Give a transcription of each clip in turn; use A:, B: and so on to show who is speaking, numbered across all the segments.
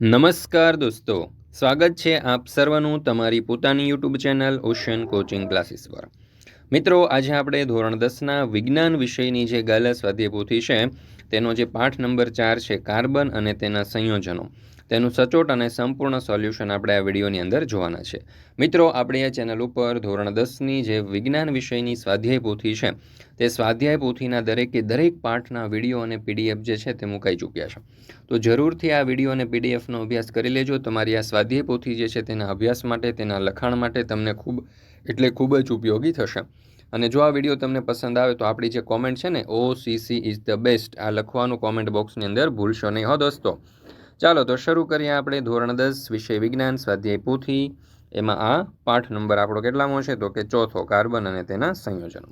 A: નમસ્કાર દોસ્તો, સ્વાગત છે આપ સર્વનું તમારી પોતાની YouTube channel ocean coaching classes પર. મિત્રો, આજે આપણે ધોરણ દસના વિજ્ઞાન વિષયની જે ગાલા સ્વાધ્યાય પોથી છે, તેનો જે પાઠ નંબર ચાર છે કાર્બન અને તેના સંયોજનો. તેનું સચોટ અને સંપૂર્ણ સોલ્યુશન આપણે આ વિડીયોની અંદર જોવાના છે. મિત્રો, આપણે આ ચેનલ ઉપર ધોરણ દસની જે વિજ્ઞાન વિષયની સ્વાધ્યાય પોથી છે, તે સ્વાધ્યાય પોથીના દરેકે દરેક પાઠના વીડિયો અને પીડીએફ જે છે તે મુકાઈ ચૂક્યા છે. તો જરૂરથી આ વીડિયો અને પીડીએફનો અભ્યાસ કરી લેજો. તમારી આ સ્વાધ્યાય પોથી જે છે તેના અભ્યાસ માટે, તેના લખાણ માટે તમને ખૂબ, એટલે ખૂબ જ ઉપયોગી થશે. અને જો આ વીડિયો તમને પસંદ આવે તો આપણી જે કોમેન્ટ છે ને O C C is the best આ લખવાનું કોમેન્ટ બોક્સની અંદર ભૂલશો નહીં. હો દોસ્તો ચાલો તો શરૂ કરીએ આપણે ધોરણ દસ વિષય વિજ્ઞાન સ્વાધ્યાય પોથી. એમાં આ પાઠ નંબર આપણો કેટલામો છે? તો કે ચોથો કાર્બન અને તેના સંયોજનો.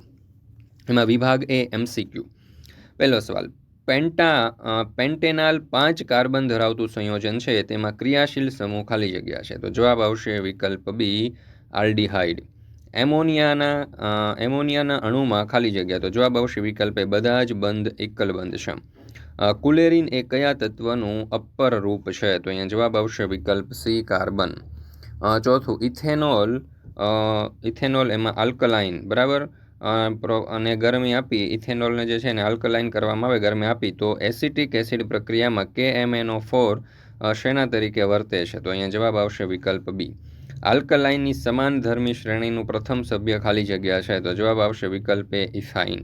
A: એમાં વિભાગ એ એમસીક્યુ પહેલો સવાલ. પેન્ટા પેન્ટેનાલ પાંચ કાર્બન ધરાવતું સંયોજન છે, તેમાં ક્રિયાશીલ સમૂહ ખાલી જગ્યા છે. તો જવાબ આવશે વિકલ્પ બી, આલ્ડીહાઇડ. એમોનિયાના એમોનિયાના અણુમાં ખાલી જગ્યા. તો જવાબ આવશે વિકલ્પે બધા જ બંધ, એકલ બંધ છે. કુલેરિન એ કયા તત્વનું અપર રૂપ છે? તો અહીંયા જવાબ આવશે વિકલ્પ સી, કાર્બન. ચોથું, ઇથેનોલ. ઇથેનોલ એમાં આલ્કલાઇન, બરાબર? અને ગરમી આપી, ઇથેનોલને જે છે ને આલ્કલાઇન કરવામાં આવે, ગરમી આપી, તો એસિટિક એસિડ પ્રક્રિયામાં કે એમએનઓ ફોર શેના તરીકે વર્તે છે? તો અહીંયા જવાબ આવશે વિકલ્પ બી. આલ્કલાઇનની સમાન ધર્મી શ્રેણીનું પ્રથમ સભ્ય ખાલી જગ્યા છે, તો જવાબ આવશે વિકલ્પ એ ઇથાઇન.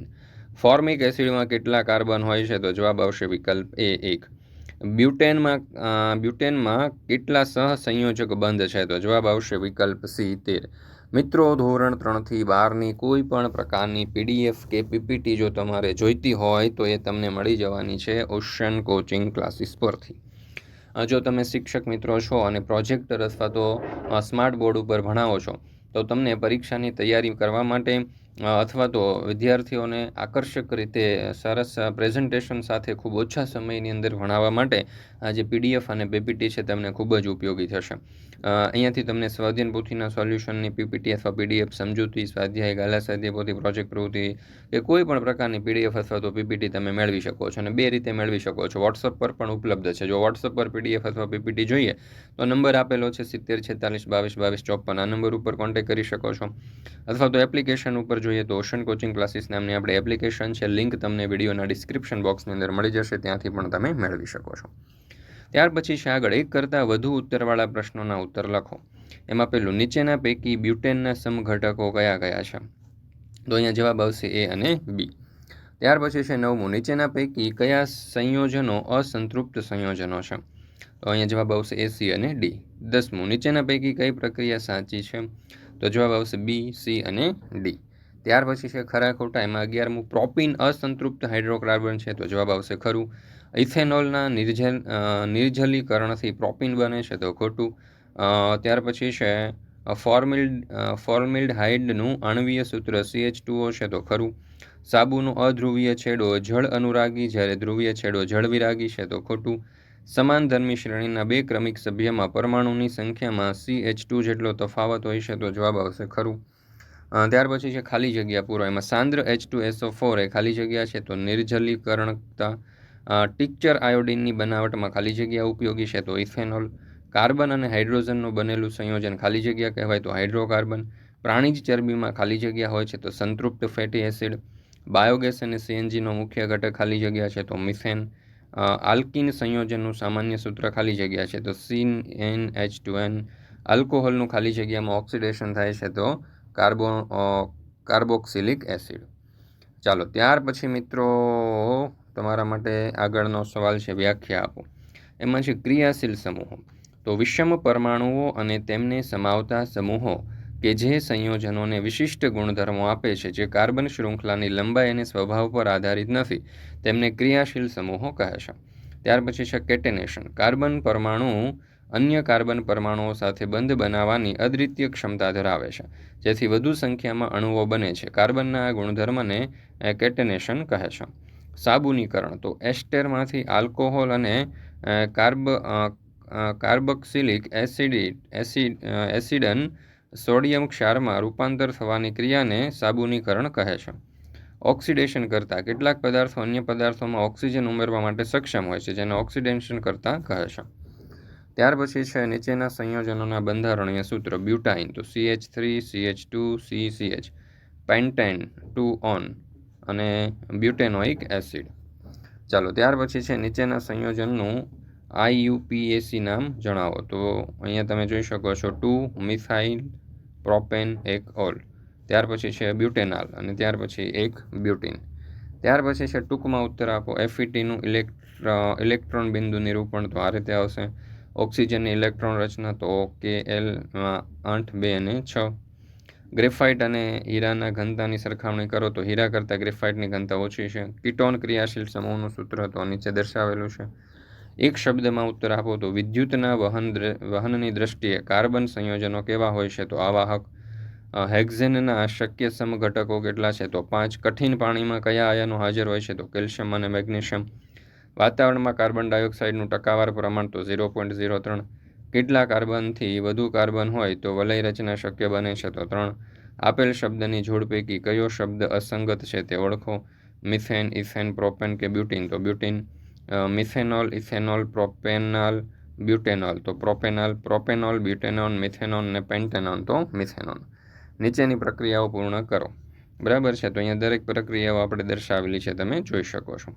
A: ફોર્મિક એસિડમાં કેટલા કાર્બન હોય છે તો જવાબ આવશે વિકલ્પ એ એક. બ્યુટેનમાં બ્યુટેનમાં કેટલા સહસંયોજક બંધ છે તો જવાબ આવશે વિકલ્પ સી તેર. મિત્રો, ધોરણ ત્રણથી બારની કોઈ પણ પ્રકારની પીડીએફ કે પીપીટી જો તમારે જોઈતી હોય તો એ તમને મળી જવાની છે ઓશન કોચિંગ ક્લાસીસ પરથી. જો તમે શિક્ષક મિત્રો છો અને પ્રોજેક્ટર અથવા તો સ્માર્ટ બોર્ડ ઉપર ભણાવો છો, તો તમને પરીક્ષાની તૈયારી કરવા માટે અથવા તો વિદ્યાર્થીઓને આકર્ષક રીતે સરસ પ્રેઝન્ટેશન સાથે ખૂબ ઓછા સમયની અંદર ભણાવવા માટે આ જે પીડીએફ અને પીપીટી છે તમને ખૂબ જ ઉપયોગી થશે. અહીંયાથી તમને સ્વાધીન પોથીના સોલ્યુશનની પીપીટી અથવા પીડીએફ સમજૂતી, સ્વાધ્યાય ગાલા સ્વાધ્યાય પોથી પ્રોજેક્ટ પ્રવૃત્તિ કે કોઈ પણ પ્રકારની પીડીએફ અથવા તો પીપીટી તમે મેળવી શકો છો અને બે રીતે મેળવી શકો છો. વોટ્સઅપ પર પણ ઉપલબ્ધ છે. જો વોટ્સઅપ પર પીડીએફ અથવા પીપીટી જોઈએ, તો નંબર આપેલો છે સિત્તેર, છેતાલીસ, બાવીસ બાવીસ, ચોપન. આ નંબર ઉપર કોન્ટેક્ટ કરી શકો છો. અથવા તો એપ્લિકેશન ઉપર જોઈએ તો ઓશન કોચિંગ ક્લાસીસ નામની આપણે એપ્લિકેશન છે. લિંક તમને વિડીયોના ડિસ્ક્રિપ્શન બોક્સની અંદર મળી જશે. ત્યાંથી પણ તમે મેળવી શકો છો. ત્યાર પછી છે આગળ. એક કરતાં વધુ ઉત્તરવાળા પ્રશ્નોના ઉત્તર લખો. એમાં પેલું, નીચેના પૈકી બ્યુટેનના સમઘટકો કયા કયા છે? તો અહીંયા જવાબ આવશે એ અને બી ત્યાર પછી છે નવમું, નીચેના પૈકી કયા સંયોજનો અસંતૃપ્ત સંયોજનો છે? તો અહીંયા જવાબ આવશે એસી અને ડી દસમું, નીચેના પૈકી કઈ પ્રક્રિયા સાચી છે? તો જવાબ આવશે બી સી અને ડી ત્યાર પછી છે ખરા ખોટા એમાં અગિયારમું પ્રોપિન અસંતૃપ્ત હાઇડ્રોકાર્બન છે, તો જવાબ આવશે ખરું. ઇથેનોલના નિર્જલ નિર્જલીકરણથી પ્રોપિન બને છે, તો ખોટું. ત્યાર પછી છે ફોર્મિલ્ડ ફોર્મિલ્ડ હાઇડનું આણવીય સૂત્ર સીએચ ટુઓ છે, તો ખરું. સાબુનો અધ્રુવીય છેડો જળ અનુરાગી, જ્યારે ધ્રુવીય છેડો જળ વિરાગી છે, તો ખોટું. સમાન ધર્મી શ્રેણીના બે ક્રમિક સભ્યમાં પરમાણુની સંખ્યામાં સી એચ ટુ જેટલો તફાવત હોય છે, તો જવાબ આવશે ખરું. ત્યાર પછી છે ખાલી જગ્યા પૂરો. એમાં સાંદ્ર H two S O four એ ખાલી જગ્યા છે તો નિર્જલીકરણતા ટિક્ચર આયોડિનની બનાવટમાં ખાલી જગ્યા ઉપયોગી છે તો ઇથેનોલ કાર્બન અને હાઇડ્રોજનનું બનેલું સંયોજન ખાલી જગ્યા કહેવાય તો હાઇડ્રોકાર્બન. પ્રાણીજ ચરબીમાં ખાલી જગ્યા હોય છે તો સંતૃપ્ત ફેટી એસિડ. બાયોગેસ અને સીએનજીનો મુખ્ય ઘટક ખાલી જગ્યા છે તો મિથેન. આલ્કિન સંયોજનનું સામાન્ય સૂત્ર ખાલી જગ્યા છે તો સીન એન એચ ટુ એન. આલ્કોહોલનું ખાલી જગ્યામાં ઓક્સિડેશન થાય છે તો કાર્બો કાર્બોક્સિલિક એસિડ. ચાલો, ત્યાર પછી મિત્રો, તમારા માટે આગળનો સવાલ છે, વ્યાખ્યા આપો. એમાં છે, ક્રિયાશીલ સમૂહો. તો વિષમ પરમાણુઓ અને તેમને સમાવતા સમૂહો કે જે સંયોજનોને વિશિષ્ટ ગુણધર્મો આપે છે, જે કાર્બન શૃંખલાની લંબાઈ અને સ્વભાવ પર આધારિત નથી, તેમને ક્રિયાશીલ સમૂહો કહે છે. ત્યાર પછી છે, કેટેનેશન. કાર્બન પરમાણુ અન્ય કાર્બન પરમાણુઓ સાથે બંધ બનાવવાની અદ્વિતીય ક્ષમતા ધરાવે છે, જેથી વધુ સંખ્યામાં અણુઓ બને છે. કાર્બનના આ ગુણધર્મને કેટેનેશન કહે છે. સાબુનીકરણ તો એસ્ટેરમાંથી આલ્કોહોલ અને કાર્બ કાર્બોક્સિલિક એસિડ એસિડ એસિડન સોડિયમ ક્ષારમાં રૂપાંતર થવાની ક્રિયાને સાબુનીકરણ કહે છે. ઓક્સિડેશન કરતાં કેટલાક પદાર્થો અન્ય પદાર્થોમાં ઓક્સિજન ઉમેરવા માટે સક્ષમ હોય છે, જેને ઓક્સિડેશન કરતાં કહે છે. ત્યાર પછી છે નીચેના સંયોજનોના બંધારણીય સૂત્ર, બ્યુટાઇન, તો C H three C H two C C H pentane, two one અને બ્યુટેનોઇક એસિડ. ચાલો, ત્યાર પછી છે નીચેના સંયોજનનું આઈયુપીએસી નામ જણાવો. તો અહીંયા તમે જોઈ શકો છો ટુ, મિથાઇલ, પ્રોપેન, એક ઓલ. ત્યાર પછી છે બ્યુટેનાલ અને ત્યાર પછી એક બ્યુટીન. ત્યાર પછી છે ટૂંકમાં ઉત્તર આપો. એફઈટીનું ઇલેક્ટ્ર, ઇલેક્ટ્રોન બિંદુ નિરૂપણ તો આ રીતે આવશે. ઓક્સિજનની ઇલેક્ટ્રોન રચના તો કે એલ આઠ, બે અને છ. ગ્રેફાઇટ અને હીરાના ઘનતાની સરખામણી કરો તો હીરા કરતાં ગ્રેફાઇટની ઘનતા ઓછી છે. કીટોન ક્રિયાશીલ સમૂહનું સૂત્ર તો નીચે દર્શાવેલું છે. એક શબ્દમાં ઉત્તર આપો તો વિદ્યુતના વહન વહનની દ્રષ્ટિએ કાર્બન સંયોજનો કેવા હોય છે તો આવાહક હેક્ઝેનના શક્ય સમઘટકો કેટલા છે તો પાંચ. કઠિન પાણીમાં કયા આયનો હાજર હોય છે તો કેલ્શિયમ અને મેગ્નેશિયમ. વાતાવરણમાં કાર્બન ડાયોક્સાઇડનું ટકાવાર પ્રમાણ તો ઝીરો પોઈન્ટ ઝીરો ત્રણ. કેટલા કાર્બનથી વધુ કાર્બન હોય તો વલય રચના શક્ય બને છે તો ત્રણ. આપેલ શબ્દની જોડ પૈકી કયો શબ્દ અસંગત છે તે ઓળખો. મિથેન, ઇથેન, પ્રોપેન કે બ્યુટીન? તો butene methanol, ethanol, propanol, butanol. તો પ્રોપેનોલ પ્રોપેનોલ, બ્યુટેનોન, મિથેનોન ને પેન્ટેનોન. તો મિથેનોન. નીચેની પ્રક્રિયાઓ પૂર્ણ કરો. બરાબર છે? તો અહીંયા દરેક પ્રક્રિયાઓ આપણે દર્શાવેલી છે, તમે જોઈ શકો છો.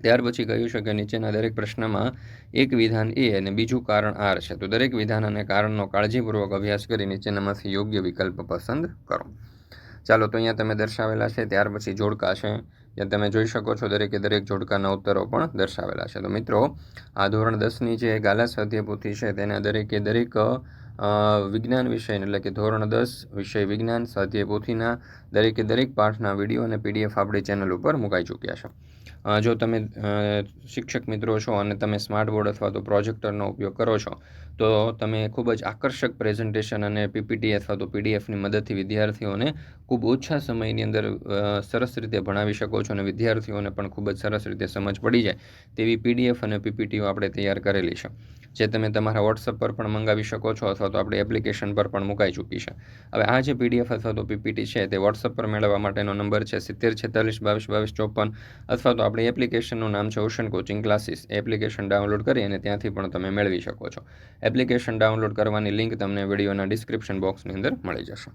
A: ત્યાર પછી કહ્યું છે કે નીચેના દરેક પ્રશ્નમાં એક વિધાન એ અને બીજું કારણ આર છે. તો દરેક વિધાન અને કારણનો કાળજીપૂર્વક અભ્યાસ કરી નીચેનામાંથી યોગ્ય વિકલ્પ પસંદ કરો. ચાલો, તો અહીંયા તમે દર્શાવેલા છે, ત્યાર પછી જોડકા છે. જ્યાં તમે જોઈ શકો છો, દરેકે દરેક જોડકાના ઉત્તરો પણ દર્શાવેલા છે. તો મિત્રો, આ ધોરણ દસની જે ગાલા સ્વાધ્યાય છે, તેના દરેકે દરેક વિજ્ઞાન વિષય એટલે કે ધોરણ દસ વિષય વિજ્ઞાન, સ્વાધ્યાય પોથીના દરેકે દરેક પાઠના વીડિયો અને પીડીએફ આપણી ચેનલ ઉપર મુકાઈ ચૂક્યા છે. જો તમે શિક્ષક મિત્રો છો અને તમે સ્માર્ટ બોર્ડ અથવા તો પ્રોજેક્ટરનો ઉપયોગ કરો છો, તો તમે ખૂબ જ આકર્ષક પ્રેઝન્ટેશન અને પીપીટી અથવા તો પીડીએફની મદદથી વિદ્યાર્થીઓને ખૂબ ઓછા સમયની અંદર સરસ રીતે ભણાવી શકો છો અને વિદ્યાર્થીઓને પણ ખૂબ જ સરસ રીતે સમજ પડી જાય તેવી પીડીએફ અને પીપીટીઓ આપણે તૈયાર કરેલી છે. જે તમે તમારા વોટ્સઅપ પર પણ મંગાવી શકો છો અથવા તો આપણી એપ્લિકેશન પર પણ મુકાઈ ચૂકી છે. હવે આ જે પીડીએફ અથવા તો પીપીટી છે તે વોટ્સઅપ પર મેળવવા માટેનો નંબર છે સિત્તેર, છેતાલીસ, બાવીસ બાવીસ, ચોપન અથવા તો આપણી એપ્લિકેશનનું નામ છે ocean coaching classes application download કરી અને ત્યાંથી પણ તમે મેળવી શકો છો. એપ્લિકેશન ડાઉનલોડ કરવાની લિંક તમને વિડીયોના ડિસ્ક્રિપ્શન બોક્સની અંદર મળી જશે.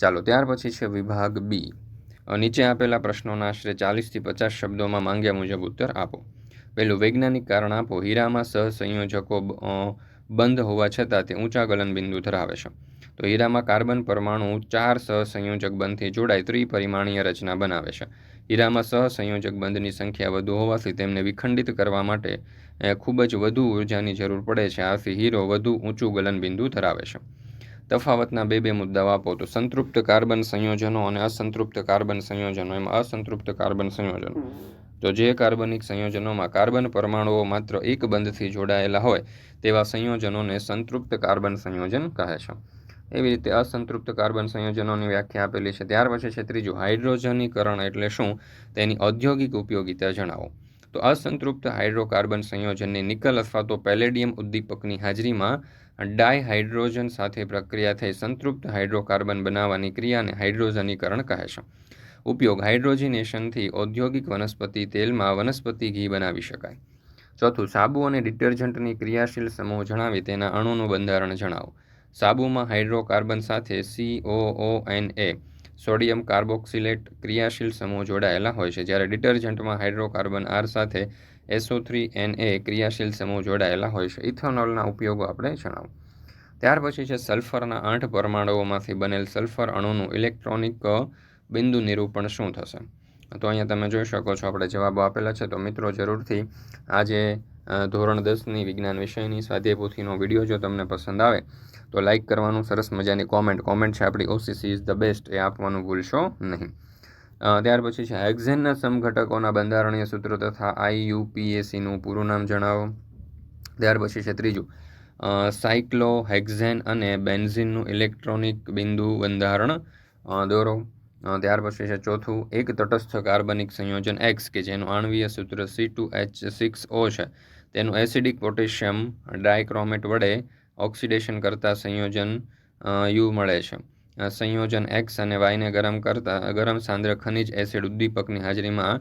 A: ચાલો, ત્યાર પછી છે વિભાગ બી નીચે આપેલા પ્રશ્નોના આશરે ચાલીસથી પચાસ શબ્દોમાં માંગ્યા મુજબ ઉત્તર આપો. પહેલું વૈજ્ઞાનિક કારણ આપો, હીરામાં સહસંયોજકો બંધ હોવા છતાં તે ઊંચા ગલનબિંદુ ધરાવે છે. તો હીરામાં કાર્બન પરમાણુ ચાર સહસંયોજક બંધથી જોડાઈ ત્રિપરિમાણીય રચના બનાવે છે. હીરામાં સહસંયોજક બંધની સંખ્યા વધુ હોવાથી તેમને વિખંડિત કરવા માટે ખૂબ જ વધુ ઊર્જાની જરૂર પડે છે. આથી હીરો વધુ ઊંચું ગલનબિંદુ ધરાવે છે. તફાવતના બે બે મુદ્દાઓ આપો. તો સંતૃપ્ત કાર્બન સંયોજનો અને અસંતૃપ્ત કાર્બન સંયોજનો. એમાં અસંતૃપ્ત કાર્બન સંયોજનો. તો જે કાર્બનિક સંયોજનોમાં કાર્બન પરમાણુઓ માત્ર એક બંધથી જોડાયેલા હોય, તેવા સંયોજનોને સંતૃપ્ત કાર્બન સંયોજન કહે છે. એવી રીતે અસંતૃપ્ત કાર્બન સંયોજનોની વ્યાખ્યા આપેલી છે. ત્યાર પછી છે ત્રીજું, હાઇડ્રોજનીકરણ એટલે શું? તેની ઔદ્યોગિક ઉપયોગિતા જણાવો. તો અસંતૃપ્ત હાઇડ્રોકાર્બન સંયોજનની નિકલ અથવા તો પેલેડિયમ ઉદ્દીપકની હાજરીમાં ડાયહાઇડ્રોજન સાથે પ્રક્રિયા થઈ સંતૃપ્ત હાઇડ્રોકાર્બન બનાવવાની ક્રિયાને હાઇડ્રોજનીકરણ કહે છે. ઉપયોગ હાઇડ્રોજિનેશનથી ઔદ્યોગિક વનસ્પતિ તેલમાં વનસ્પતિ ઘી બનાવી શકાય. ચોથું, સાબુ અને ડિટર્જન્ટની ક્રિયાશીલ સમૂહ જણાવી તેના અણુનું બંધારણ જણાવો. સાબુમાં હાઇડ્રોકાર્બન સાથે C O O N A sodium carboxylate ક્રિયાશીલ સમૂહ જોડાયેલા હોય છે. જ્યારે ડિટર્જન્ટમાં હાઇડ્રોકાર્બન આર સાથે S O three N A ક્રિયાશીલ સમૂહ જોડાયેલા હોય છે. ઇથોનોલના ઉપયોગો આપણે જણાવો. ત્યાર પછી છે સલ્ફરના આઠ પરમાણુઓમાંથી બનેલ સલ્ફર અણુનું ઇલેક્ટ્રોનિક બિંદુ નિરૂપણ શું થશે? તો અહીંયા તમે જોઈ શકો છો, આપણે જવાબો આપેલા છે. તો મિત્રો, જરૂરથી આજે ધોરણ દસની વિજ્ઞાન વિષયની સ્વાધ્યાય પોથીનો વીડિયો જો તમને પસંદ આવે, તો લાઇક કરવાનું સરસ મજાની કોમેન્ટ. કોમેન્ટ છે, આપણી ઓસીસી ઇઝ ધ બેસ્ટ એ આપવાનું ભૂલશો નહીં. ત્યાર પછી છે હેક્ઝેનના સમઘટકોના બંધારણીય સૂત્રો તથા આઈયુપીએસીનું પૂરું નામ જણાવો. ત્યાર પછી છે, ત્રીજું સાયક્લો હેક્ઝેન અને બેન્ઝિનનું ઇલેક્ટ્રોનિક બિંદુ બંધારણ. દોરો. ત્યાર પછી છે ચોથું, એક તટસ્થ કાર્બનિક સંયોજન એક્સ કે જેનું આણવીય સૂત્ર C two H six O છે. તેનું એસિડિક પોટેશિયમ ડાયક્રોમેટ વડે ઓક્સિડેશન કરતા સંયોજન યુ મળે છે. સંયોજન એક્સ અને વાયને ગરમ કરતા, ગરમ સાંદ્ર ખનિજ એસિડ ઉદ્દીપકની હાજરીમાં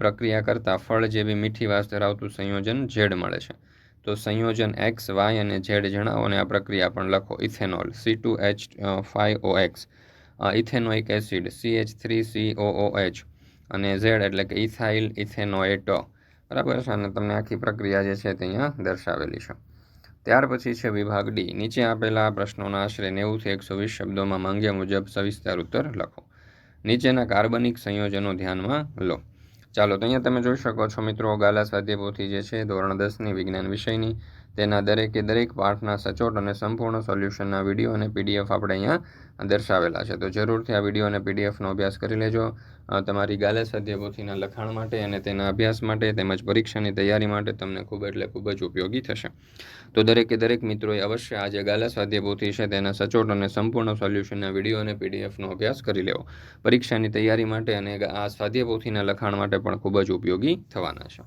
A: પ્રક્રિયા કરતાં ફળ જેવી મીઠી વાસ ધરાવતું સંયોજન ઝેડ મળે છે. તો સંયોજન એક્સ વાય અને ઝેડ જણાવો અને આ પ્રક્રિયા પણ લખો ethanol C two H five O X ethanoic acid C H three C O H અને ઝેડ એટલે કે ઇથાઇલ ઇથેનોએટો. બરાબર છે? અને તમને આખી પ્રક્રિયા જે છે તે અહીંયા દર્શાવેલી છે. ત્યાર પછી છે વિભાગ ડી નીચે આપેલા પ્રશ્નોના આશરે નેવુંથી એકસો વીસ શબ્દોમાં માંગ્યા મુજબ સવિસ્તાર ઉત્તર લખો. નીચેના કાર્બનિક સંયોજનો ધ્યાનમાં લો. ચાલો તો અહીંયા તમે જોઈ શકો છો મિત્રો ગાલા સ્વાધ્યાયપોથી જે છે ધોરણ દસની વિજ્ઞાન વિષયની. તેના દરેકે દરેક પાઠના સચોટ અને સંપૂર્ણ સોલ્યુશનના વીડિયો અને પીડીએફ આપણે અહીંયા દર્શાવેલા છે. તો જરૂરથી આ વીડિયો અને પીડીએફનો અભ્યાસ કરી લેજો. તમારી ગાલે સ્વાધ્યાયપોથીના લખાણ માટે અને તેના અભ્યાસ માટે તેમજ પરીક્ષાની તૈયારી માટે તમને ખૂબ એટલે ખૂબ જ ઉપયોગી થશે. તો દરેકે દરેક મિત્રોએ અવશ્ય આ જે ગાલે સ્વાધ્યાયપોથી છે તેના સચોટ અને સંપૂર્ણ સોલ્યુશનના વીડિયો અને પીડીએફનો અભ્યાસ કરી લેવો. પરીક્ષાની તૈયારી માટે અને આ સ્વાધ્યાયપોથીના લખાણ માટે પણ ખૂબ જ ઉપયોગી થવાના છે.